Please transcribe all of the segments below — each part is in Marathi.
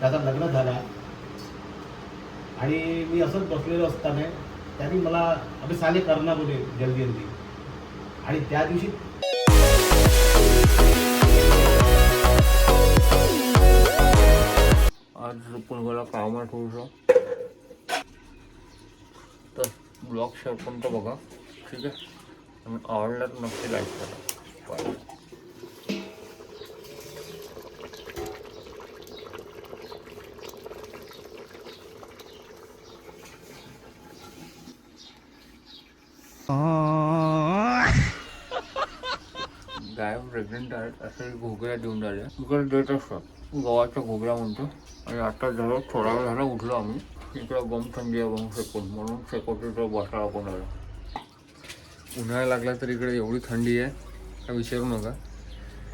त्याचा लग्न झाला. आणि मी असंच बसलेलो असताना त्यांनी मला अभि साले करणार बोले जल्दी जल्दी आणि त्या दिवशी आज पुणगावला काम आहे थोडंसं तर ब्लॉग शेअर तो बघा. ठीक आहे? आणि आवडला तर नक्की लाईक करा. बाय गाय प्रेग्नंट आहेत असे घोगऱ्या देऊन राहिले. इकडे देत असतात. गव्हाच्या घोगऱ्या म्हणतो. आणि आता झालं थोडा वेळ झाला उठलो आम्ही. इकडं बम थंडी आहे बम शेकून म्हणून शेकोटीचं बसायला पण आला. उन्हाळा लागला तर इकडे एवढी थंडी आहे का विचारू नका.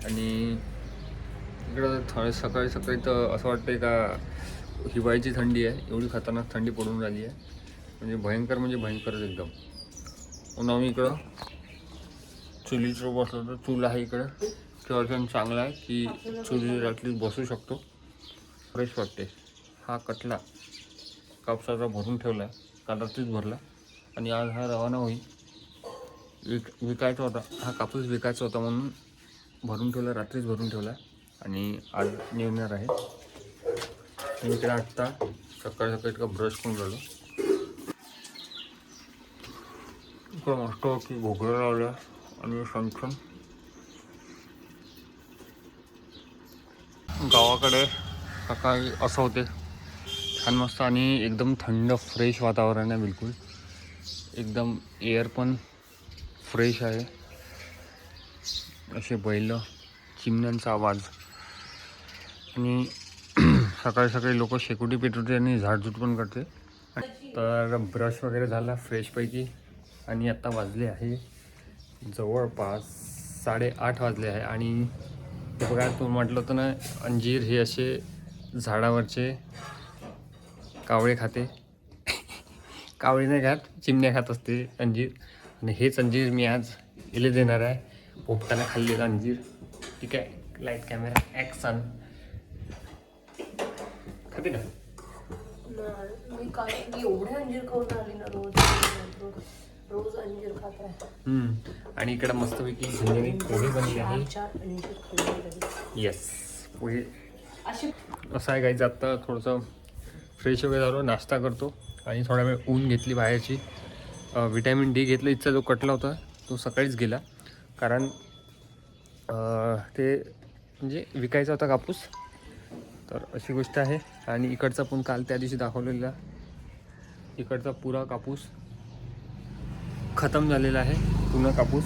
आणि इकडं थ सकाळी सकाळी तर असं वाटतंय का हिवाळीची थंडी आहे. एवढी खतरनाक थंडी पडून राहिली आहे. म्हणजे भयंकर म्हणजे भयंकरच एकदम. म्हणून इकडं चुलीचं बसलो तर चूल आहे इकडं. तेव्हा चांगला आहे की चुली रात्री बसू शकतो. फ्रेश वाटते. हा कटला कापसाचा भरून ठेवला आहे काल रात्रीच भरला. आणि आज हा रवाना होईल. विक विकायचा होता. हा कापूस विकायचा होता म्हणून भरून ठेवला. रात्रीच भरून ठेवला. आणि आज निघणार आहे. इकडे आत्ता सकाळी सकाळी इतका ब्रश करून राहिलो. इतकं मस्त की घोगऱ्या लावल्या आणि संक्षण गावाकडे सकाळी असं होते. छान मस्त आणि एकदम थंड फ्रेश वातावरण आहे बिलकुल. एकदम एअर पण फ्रेश आहे. असे बैल चिमण्यांचा आवाज. आणि सकाळी सकाळी लोक शेकोटी पेटवते आणि झाडझूट पण करते. तर ब्रश वगैरे झाला फ्रेशपैकी आणि आत्ता वाजले आहे जवळपास साडेआठ वाजले आहे. आणि ते बघा तू म्हटलं होतं ना अंजीर हे असे झाडावरचे कावळे खाते. कावळे नाही खात चिमण्या खात असते अंजीर. आणि हेच अंजीर मी आज इले देणार आहे. पोपटाने खाल्लेलं अंजीर. ठीक आहे लाइट कॅमेरा ॲक्सन खाते का? मी काय एवढे अंजीर खाऊन आली ना रोज. रोज अंजीर खात राहते. हम्म. आणि इकडं मस्तपैकी झणझणीत पोहे बनले आहे चार अंजीर खाल्ले येस पोहे. अशी असं आहे काही आता थोडंसं फ्रेश वगैरे झालो नाश्ता करतो. आणि थोडा वेळ ऊन घेतली बाहेरची. विटॅमिन डी घेतलं इथचा जो कटला होता तो सकाळीच गेला. कारण अं, ते म्हणजे विकायचा होता कापूस. तर अशी गोष्ट आहे. आणि इकडचा पण काल त्या दिवशी दाखवलेला. इकडचा पुरा कापूस. खतम झालेला आहे. पूर्ण कापूस.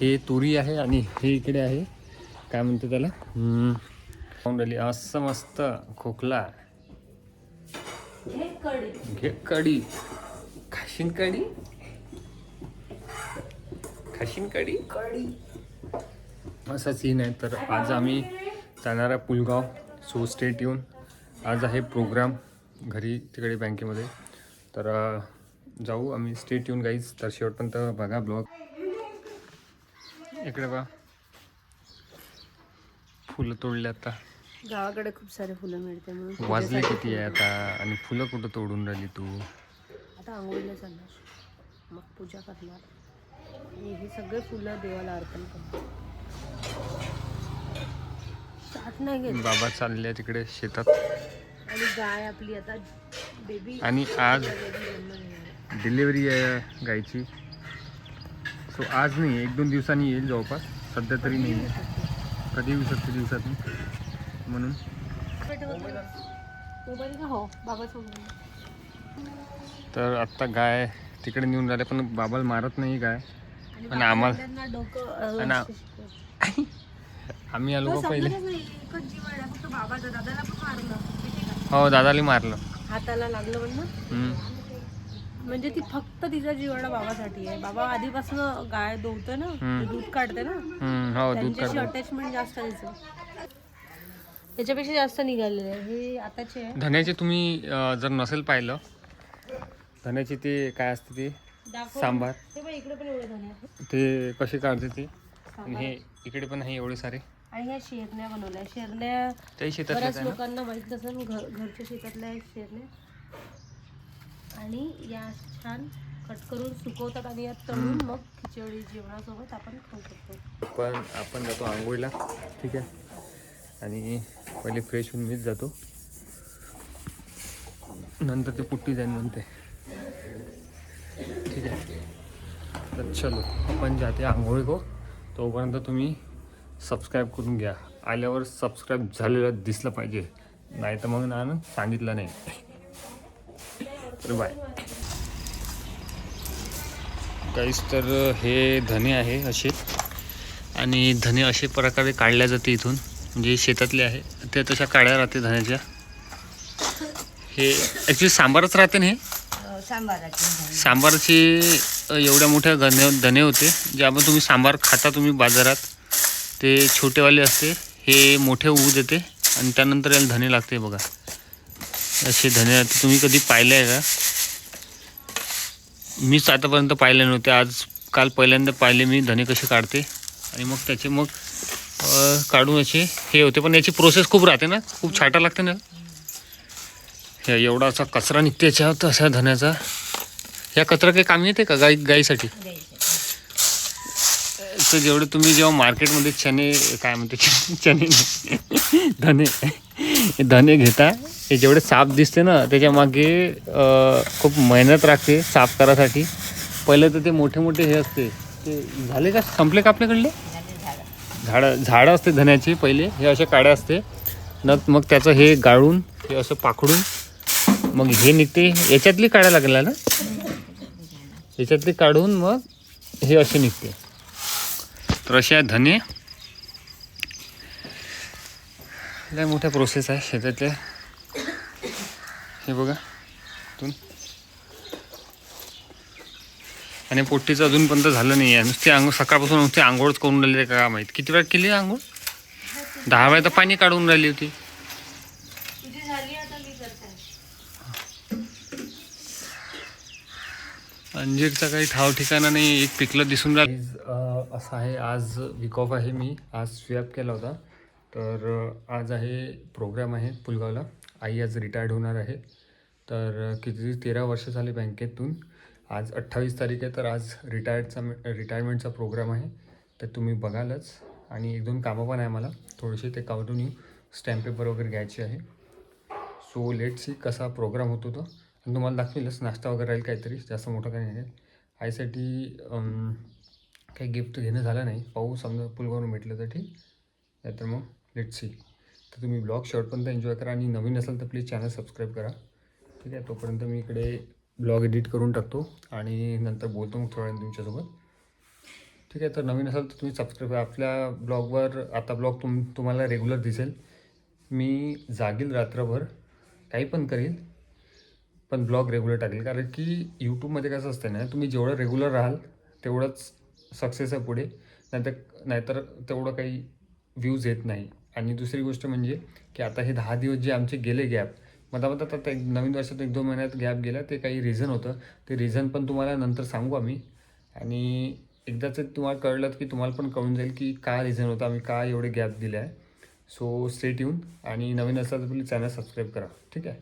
हे तुरी आहे आणि हे इकडे आहे. काय म्हणते त्याला? राहिली. असं मस्त खोकला. हे कडी घे कढी खाशीन कढी खाशीन कढी कडी. असा सीन आहे तर आज आम्ही जाणार आहे पुलगाव. सो स्टेट येऊन आज आहे प्रोग्राम घरी तिकडे बँकेमध्ये तर जाऊ आम्ही स्टेट येऊन गाईज तर शेवटपर्यंत बघा ब्लॉग इकडे बघा. फुलं तोडले आता. गावाकडे खूप सारे फुलं मिळते म्हणून वाजले किती आहे आता? आणि फुलं कुठं तोडून राहिली तू? आता आंघोळीला चालणार मग पूजा करणार. आणि हे सगळे फुलं देवाला अर्पण करणार. नाही घेत. बाबा चालले तिकडे शेतात. आणि गाय आपली आता बेबी आणि आज डिलिव्हरी आहे गायची सो आज नाही एक दोन दिवसांनी येईल जवळपास. सध्या तरी नाही आहे. कधी येऊ शकते दिवसातून? म्हणून. हो तर आत्ता गाय तिकडे नेऊन राहिले पण बाबाला मारत नाही गाय. पण आम्हाला आम्ही आलो का पहिले? हो दादाला मारलं. हाताला लागलं. म्हणजे ती फक्त तिचा जीवाडा बाबासाठी आहे. बाबा आधीपासून गाय दोवते ना. ते दूध काढते ना हो दूध त्यांच्याशी अटॅचमेंट जास्त आहे तिचं. त्याच्यापेक्षा जास्त निघालेलं आहे. हे आताचे आहे. धन्याचे तुम्ही अं, जर नसेल पाहिलं धन्याची ते काय असते ते? दाखव. सांबार. ते बघ इकडे पण एवढे धणे आहेत. ते कसे काढते ते? आणि. हे इकडे पण आहे एवढे सारे. आणि ह्या शेरण्या बनवल्या शेरण्या बऱ्याच लोकांना माहीत नसेल घर घरच्या शेतातल्या आहेत शेरण्या. आणि या छान कट करून सुकवतात आणि यात तळून मग खिचडी जेवणासोबत आपण खाऊ शकतो. पण आपण जातो आंघोळीला. ठीक आहे. आणि पहिले फ्रेश होऊन मीच जातो. नंतर ते पुट्टी जाईन म्हणते. ठीक आहे. तर चलो आपण जाते आंघोळी को तोपर्यंत तुम्ही सबस्क्राईब करून घ्या. आल्यावर सबस्क्राईब झालेलं दिसलं पाहिजे. नाही तर मग ना सांगितलं नाही. तर बाय. काहीच तर हे धने आहे असे. आणि धने असे प्रकारे काढल्या जाते इथून. म्हणजे शेतातले आहे. ते तशा काळ्या राहते धण्याच्या हे ॲक्च्युली सांबारच राहते ना हे? सांबारचे अ, एवढ्या मोठ्या धने धने होते. ज्यामध्ये तुम्ही सांबार खाता तुम्ही बाजारात. ते छोटेवाले असते. हे मोठे होऊ देते. आणि त्यानंतर याला धने लागते बघा. असे धने तुम्ही कधी पाहिले आहे का? मीच आतापर्यंत पाहिले नव्हते. आज काल पहिल्यांदा पाहिले मी. धने कसे काढते? आणि मग त्याचे मग काढून असे हे होते. पण याची प्रोसेस खूप राहते ना. खूप छाटा लागते ना. हे एवढा असा कचरा निघते याच्यावर असा धन्याचा. ह्या कचरा काही कामी येते का गाई गाईसाठी? तर जेवढे तुम्ही जेव्हा मार्केटमध्ये चणे काय म्हणते चणे धने. धने घेता. हे जेवढे साफ दिसते ना त्याच्यामागे खूप मेहनत लागते साफ करायसाठी पहिले तर ते मोठे मोठे हे असते. ते झाले का? संपले का आपल्याकडले? झाडं झाडं असते धन्याची पहिले. हे असे काड्या असते. न मग त्याचं हे गाळून हे असं पाखडून मग हे निघते. याच्यातली काढायला लागला ना? याच्यातली काढून मग हे असे निघते. तर असे धने. लय मोठ्या प्रोसेस आहे शेतातल्या हे बघा इथून. आणि पोट्टीचं अजूनपर्यंत झालं नाही आहे नुसती आंघोळ सकाळपासून नुसती आंघोळच करून राहिली का माहीत. किती वेळा केली आंघोळ? दहा वेळा तर पाणी काढून राहिली होती. तुझी झाली आता मी करते. अंजीरचा काही ठाव ठिकाणा नाही एक पिकलं दिसून राहिलं. असं आहे आज वीक ऑफ आहे मी. आज स्वॅप केला होता. तर आज आहे प्रोग्राम आहे पुलगावला. आई आज रिटायर्ड होणार आहे. तर किती तेरा वर्ष झाले बँकेतून. आज अठ्ठावीस तारीख आहे तर आज रिटायर्डचा रिटायरमेंटचा प्रोग्राम आहे. तर तुम्ही बघालच. आणि एक दोन कामं पण आहे मला. थोडेसे ते कावतून येऊ. स्टॅम्प पेपर वगैरे घ्यायचे आहे. सो लेट सी कसा प्रोग्राम होतो तो. आणि तुम्हाला दाखवेलच. नाश्ता वगैरे राहील काहीतरी. जास्त मोठं काही नाही आईसाठी काही गिफ्ट घेणं झालं नाही. पाहू समजा पुलगावरून भेटलं तर ठीक. नाहीतर मग लेट सी तर तुम्ही ब्लॉग शॉर्टपर्यंत एन्जॉय करा आणि नवीन असेल तर प्लीज चॅनल सबस्क्राईब करा. ठीक आहे तोपर्यंत मी इकडे ब्लॉग एडिट करून टाकतो आणि नंतर बोलतो मग थोड्या तुमच्यासोबत. ठीक आहे तर नवीन असाल तर तुम्ही सबस्क्राईब करा. आपल्या ब्लॉगवर आता ब्लॉग तुम तुम्हाला रेग्युलर दिसेल. मी जागील रात्रभर काही पण करेल पण ब्लॉग रेग्युलर टाकेल. कारण की यूट्यूबमध्ये कसं असतं ना तुम्ही जेवढं रेग्युलर राहाल तेवढंच सक्सेस आहे पुढे. नाहीतर नाहीतर तेवढं काही व्ह्यूज येत नाही. आणि दुसरी गोष्ट म्हणजे की आता हे दहा दिवस जे आमचे गेले गॅप मधामध्ये आता आता एक नवीन वर्षात एक दोन महिन्यात गॅप गेला ते काही रिझन होतं. ते रिझन पण तुम्हाला नंतर सांगू आम्ही. आणि एकदाच तुम्हाला कळलं की तुम्हाला पण कळून जाईल की काय रिझन होतं आम्ही का एवढे गॅप दिले आहे. सो स्टेट येऊन आणि नवीन असाल तर प्लीज चॅनल सबस्क्राईब करा. ठीक आहे?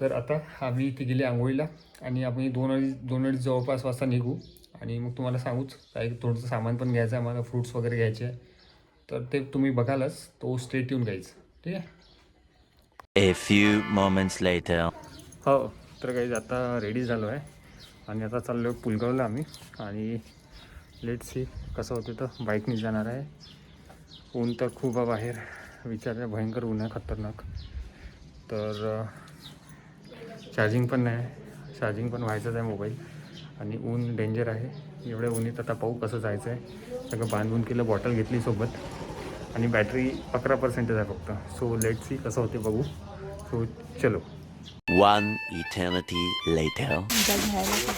तर आता आम्ही इथे गेले आंघोळीला आणि आम्ही दोन अडीच दोन अडीच जवळपास वाजता निघू. आणि मग तुम्हाला सांगूच काही थोडंसं सामान पण घ्यायचं आहे आम्हाला फ्रूट्स वगैरे घ्यायचे आहे. तर ते तुम्ही बघालच. तो स्टेट येऊन घ्यायचं ठीक आहे? A few moments later. हो तर काही आता रेडी झालो आहे. आणि आता चाललो आहे पुलगावला आम्ही. आणि लेट सी कसं होते तर बाईकने जाणार आहे. ऊन तर खूप आहे बाहेर. विचार भयंकर ऊन आहे खतरनाक. तर चार्जिंग पण नाही. चार्जिंग पण व्हायचंच आहे मोबाईल आणि ऊन डेंजर आहे. एवढ्या उन्हीत आता पाहू कसं जायचं आहे सगळं बांधून केलं बॉटल घेतली सोबत. आणि बॅटरी अकरा पर्सेंटेज आहे फक्त. सो लेट सी कसं होते बघू. सो चलो. वन eternity लेटर तुमच्या घ्यायला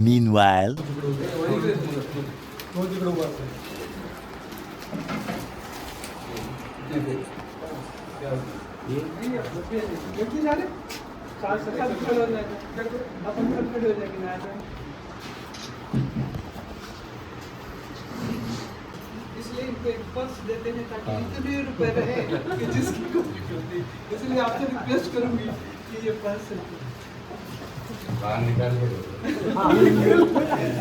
Meanwhile, इसलिए इनको एक पर्स देते हैं। ताकि इतने रुपए रहे कि जिसकी कोई दिक्कत इसलिए आपसे रिक्वेस्ट करूँगी कि ये पर्स बाहर निकाल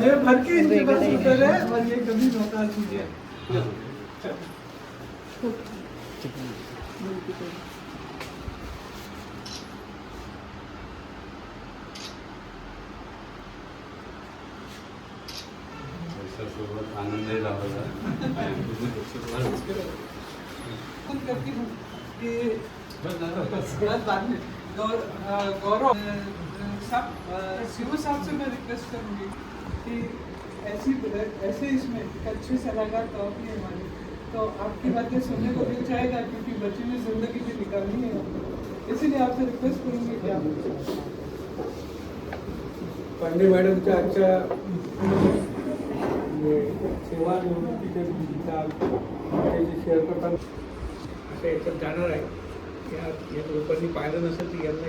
ये भर के इनके पास रुपए रहे और ये कभी नौका कीजिए आनंदही हूँ कि अ, गौरव साहब शिव साहब से मैं रिक्वेस्ट करूँगी कि ऐसी ऐसे इसमें अच्छे सलाहकार तो आप ही हमारे। तो आपकी बातें सुनने को मिल जाएगा क्योंकि बच्चे में ज़िंदगी भी निकालनी है। इसीलिए आपसे रिक्वेस्ट करूँगी कि आप पांडे मॅडमच्या आजच्या सेवा निवृत्तीच्या दिवशीचा त्याची शेअर करताना असं याच्यात जाणार आहे. की आज या लोकांनी पाहिलं नसेल तर यांना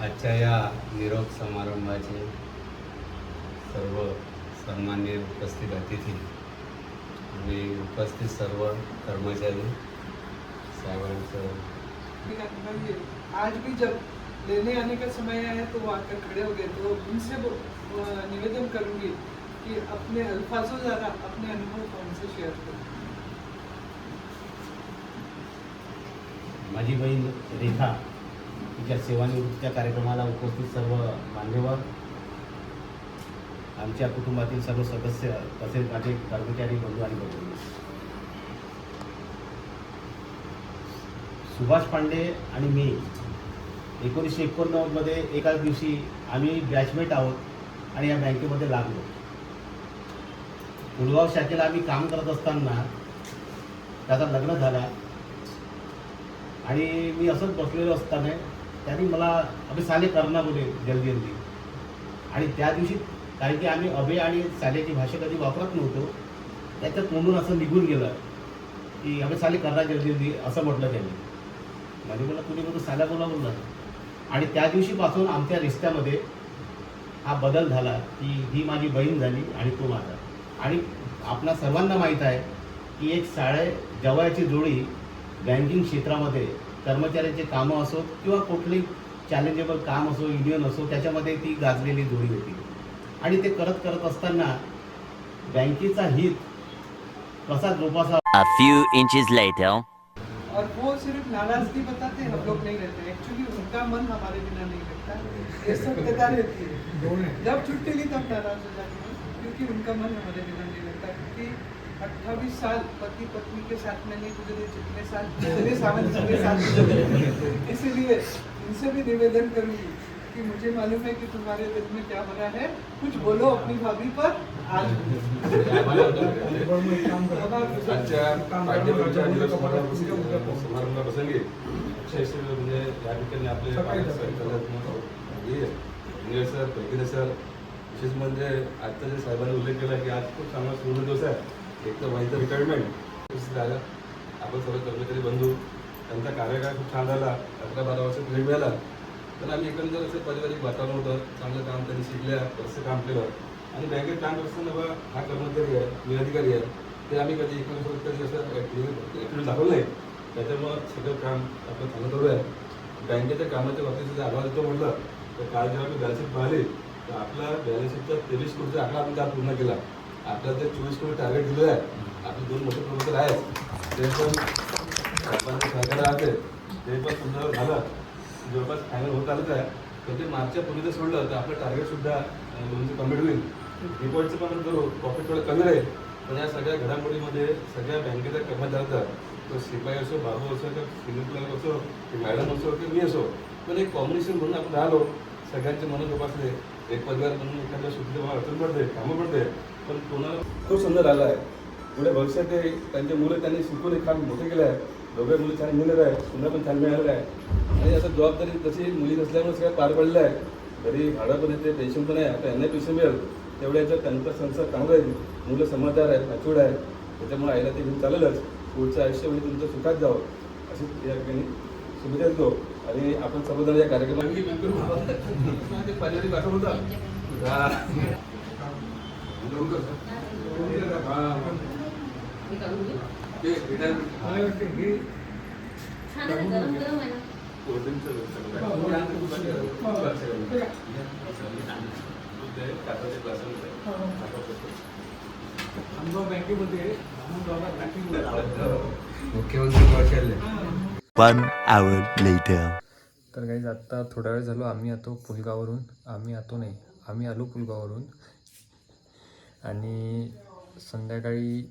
आजच्या या निरोप समारंभाचे सर्व सन्मान्य उपस्थित अतिथी आणि उपस्थित सर्व कर्मचारी आज भी जब लेने आने का समय आया तो वो आकर खड़े हो गए तो उनसे निवेदन करूंगी कि अपने अल्फाजों द्वारा अपने अनुभव को उनसे शेयर करें। माझी बहीण रेखा तिच्या सेवानिवृत्तीच्या कार्यक्रमाला उपस्थित सर्व मान्यवर आमच्या कुटुंबातील सर्व सदस्य तसेच माझे कर्मचारी बंधू आणि भगिनी सुभाष पांडे आणि मी एकोणीसशे एकोणनव्वदमध्ये एकाच दिवशी आम्ही बॅचमेट आहोत आणि या बँकेमध्ये लागलो पुलगाव शाखेला आम्ही काम करत असताना त्याचा लग्न झाला आणि मी असंच बसलेलो असताना त्यांनी मला अभि साले करणार बोले जल्दी जल्दी आणि त्या दिवशी कारण की आम्ही अभे आणि सालेची भाषा कधी वापरत नव्हतो त्याच्या तोंडून असं निघून गेलं की अभे साले करणार जल्दी जल्दी असं म्हटलं त्यांनी. म्हणजे मला कुणी बघून साल्या बोला बोलला आणि त्या दिवशीपासून आमच्या रिश्त्यामध्ये हा बदल झाला की ही माझी बहीण झाली आणि तो माझा. आणि आपणा सर्वांना माहीत आहे की एक साळे जवळची जोडी बँकिंग क्षेत्रामध्ये कर्मचाऱ्यांचे कामं असो किंवा कुठली चॅलेंजेबल काम असो युनियन असो त्याच्यामध्ये ती गाजलेली जोडी होती. आणि ते करत करत असताना बँकेचा हित कसा जोपासा और वो सिर्फ़ नाराज़गी बताते हैं हम लोग नहीं रहते। एक्चुअली उनका मन हमारे बिना नहीं लगता ये सब पता रहती है। जब छुट्टी ली तब नाराज़ हो जाते हैं। क्योंकि उनका मन हमारे बिना नहीं लगता क्योंकि अट्ठाईस साल पति पत्नी के साथ में नहीं गुजरे जितने साल जितने सावन के साथ इसीलिए इनसे भी निवेदन करूँगी कि मुझे मालूम है कि तुम्हारे दिल में क्या भरा है। कुछ बोलो अपनी भाभी पर। आज आजच्या पाठ्यक्रमाच्या समारंभाप्रसंगी विशेष म्हणजे या ठिकाणी आपले इंग्रज सर पैकिरे सर विशेष म्हणजे आजचा जे साहेबांनी उल्लेख केला की आज खूप चांगला पूर्ण दिवस आहे एक तर वाईचं रिटायरमेंट झालं आपण सर्व कर्मचारी बंधू त्यांचा कार्यकाळ खूप छान झाला अकरा बारा वर्ष ब्रेक मिळाला तर आम्ही एकंदर असं पारिवारिक वातावरण होतं चांगलं काम त्यांनी शिकल्या बरंचसं काम केलं आणि बँकेत काम करत असताना बा हा कर्मचारी आहे मी अधिकारी आहे ते आम्ही कधी एकमेकांसोबत कधी असं ॲक्टिव्हिटी दाखवलं नाही. त्याच्यामुळं सगळं काम आपण चांगलं करूया. आहे बँकेच्या कामाच्या बाबतीत जर आढावा देतो म्हटलं तर काल जेव्हा मी बॅलन्सशीट पाहिली तर आपला बॅलन्सशीटचा तेवीस कोटीचा आकडा आपण काल पूर्ण केला. आपल्याला ते चोवीस कोटी टार्गेट दिलेलं आहे आपले दोन मोठे प्रमोटर आहेत ते पण आपण सहकार्य राहते. ते पण सुद्धा झालं. जवळपास फायनल होत आलंच आहे. तर ते मागच्या पूर्वी जर सोडलं तर आपलं टार्गेटसुद्धा म्हणजे कंप्लीट होईल. डिपॉझिटचं पण करू प्रॉफिट थोडं कमी राहील पण या सगळ्या घडामोडीमध्ये सगळ्या बँकेच्या कर्मचाऱ्याचा तो शिपाई असो बाबू असो किंवा सिनियर क्लर्क असो की मॅडम असो की मी असो पण एक कॉम्बिनेशन म्हणून आपण राहिलो सगळ्यांचे मन जोपासले एक परिवार म्हणून एखाद्या सुट्टीला अडचण पडते कामं पडते पण कोणाला खूप सुंदर आला आहे. पुढे भविष्यात ते त्यांचे मुलं त्यांनी शिकून एक काम मोठे केलं आहे दोघे मुलं छान मिळणार आहे सुंदर पण छान मिळालेलं आहे आणि असं जबाबदारी तशी मुली नसल्यामुळे सगळ्या पार पडलं आहे. घरी भाडं पण येते पेन्शन पण आहे आता यांना पेन्शन मिळेल. तेवढ्या जर त्यांचा संसार चांगला आहे मुलं समजदार आहेत मॅच्युअर्ड आहेत त्याच्यामुळे आईला ते घेऊन चालेलच. पुढचं आयुष्य म्हणजे तुमचं सुखात जावं. अशी या ठिकाणी शुभेच्छा देतो. आणि आपण सर्वजण या कार्यक्रमात मुख्यमंत्री कौशल्य One hour later. तर काही आत्ता थोडा वेळ झालो आम्ही आतो पुलगावरून आम्ही आतो नाही आम्ही आलो पुलगावरून आणि संध्याकाळी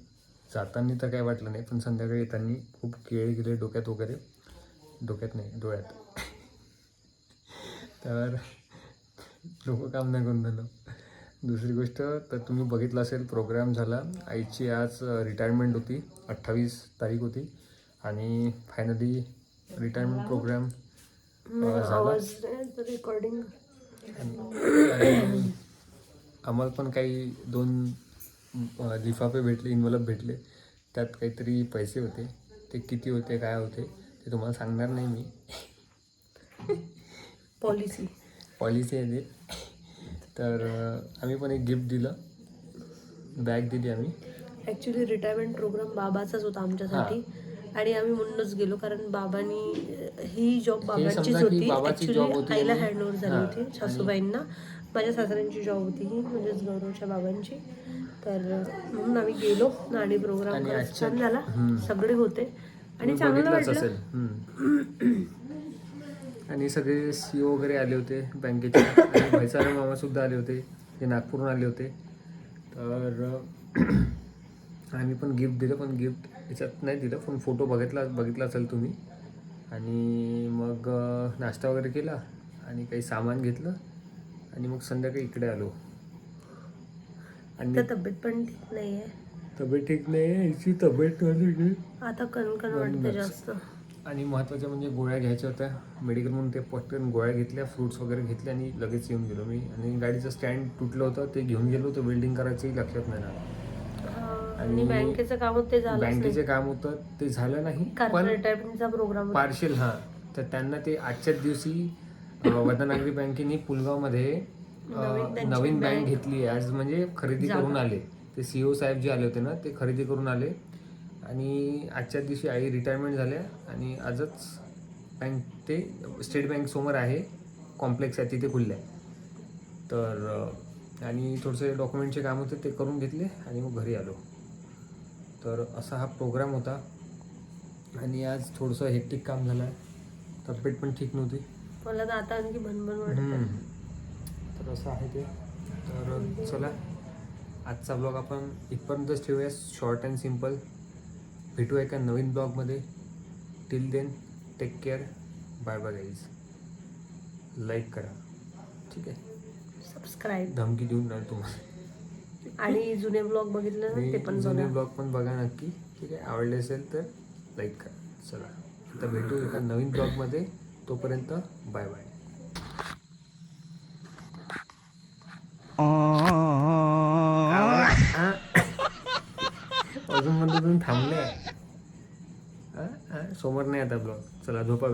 जाताना तर काही वाटलं नाही पण संध्याकाळी येताना खूप केळे गेले डोक्यात वगैरे. डोक्यात नाही डोळ्यात. तर डोकं काम नाही करून झालं दुसरी गोष्ट तर तुम्ही बघितलं असेल प्रोग्राम झाला. आईची आज रिटायरमेंट होती. अठ्ठावीस तारीख होती. आणि फायनली रिटायरमेंट प्रोग्राम झाला. आवाज रेकॉर्डिंग आणि आम्हाला पण काही दोन लिफाफे भेटले इन्व्हलप भेटले. त्यात काहीतरी पैसे होते. ते किती होते काय होते ते तुम्हाला सांगणार नाही मी. पॉलिसी पॉलिसी आहे ते. तर आम्ही पण एक गिफ्ट दिलं. बॅग दिली आम्ही. ॲक्च्युली रिटायरमेंट प्रोग्राम बाबाचाच होता आमच्यासाठी. आणि आम्ही म्हणूनच गेलो कारण बाबांनी ही जॉब बाबांचीच होती. ॲक्च्युली आईला आणि- हँडओव्हर झाली होती सासूबाईंना. माझ्या सासऱ्यांची जॉब होती ही म्हणजेच गौरवच्या बाबांची. तर म्हणून आम्ही गेलो आणि प्रोग्राम छान झाला. सगळे होते. आणि चांगलं वाटलं. आणि सगळे सी ओ वगैरे आले होते बँकेचे. आणि भाईसारे मामा सुद्धा आले होते. ते नागपूरहून आले होते. तर आम्ही पण गिफ्ट दिलं पण गिफ्ट याच्यात नाही दिलं. पण फोटो बघितला बघितला असेल तुम्ही. आणि मग नाश्ता वगैरे केला आणि काही सामान घेतलं. आणि मग संध्याकाळी इकडे आलो. आणि तब्येत पण ठीक नाही आहे तब्येत ठीक नाही आहे याची तब्येत आता कणकण वाटते. जास्त. आणि महत्त्वाच्या म्हणजे गोळ्या घ्यायच्या होत्या. मेडिकल म्हणून ते पटकन गोळ्या घेतल्या फ्रुट्स वगैरे घेतले आणि लगेच येऊन गेलो मी. आणि गाडीचं स्टँड तुटलं होतं ते घेऊन गेलो तर वेल्डिंग करायचंही लक्षात नाही हा, आणि बँकेचं काम होतं ते झालं बँकेचे काम होतं ते झालं नाही पण प्रोग्राम पार्शल हां. तर त्यांना ते आजच्याच दिवशी वदनागरी बँकेने पुलगावमध्ये नवीन बँक घेतली. आज म्हणजे खरेदी. करून आले. ते सी ओ साहेब जे आले होते ना ते खरेदी करून आले. आणि आजच्याच दिवशी आई रिटायरमेंट झाल्या आणि आजच बँक ते स्टेट बँक समोर आहे. कॉम्प्लेक्स आहे तिथे खुललं आहे तर आणि थोडेसे डॉक्युमेंटचे काम होते ते करून घेतले आणि मग घरी आलो. तर असा हा प्रोग्राम होता. आणि आज थोडंसं हेक्टिक काम झालं. आहे तब्येत पण ठीक नव्हती. मला तर आता आणखी भनभन वाटते. तर असं आहे ते. तर चला आजचा ब्लॉग आपण इथपर्यंतच ठेवूया शॉर्ट अँड सिंपल भेटू एका नवीन ब्लॉगमध्ये. Till then take care bye bye guys like करा. ठीक आहे? सबस्क्राईब धमकी देऊन राहील तुम्हाला. आणि जुने ब्लॉग बघितले ना ते पण आणि जुने बघा. ब्लॉग पण बघा नक्की. ठीक आहे? आवडले असेल तर लाईक करा. चला. आता भेटू एका नवीन ब्लॉगमध्ये तोपर्यंत बाय बाय अजून म्हणतो तुम्ही थांबले हा? हा? समोर नाही आता ब्लॉग चला झोपा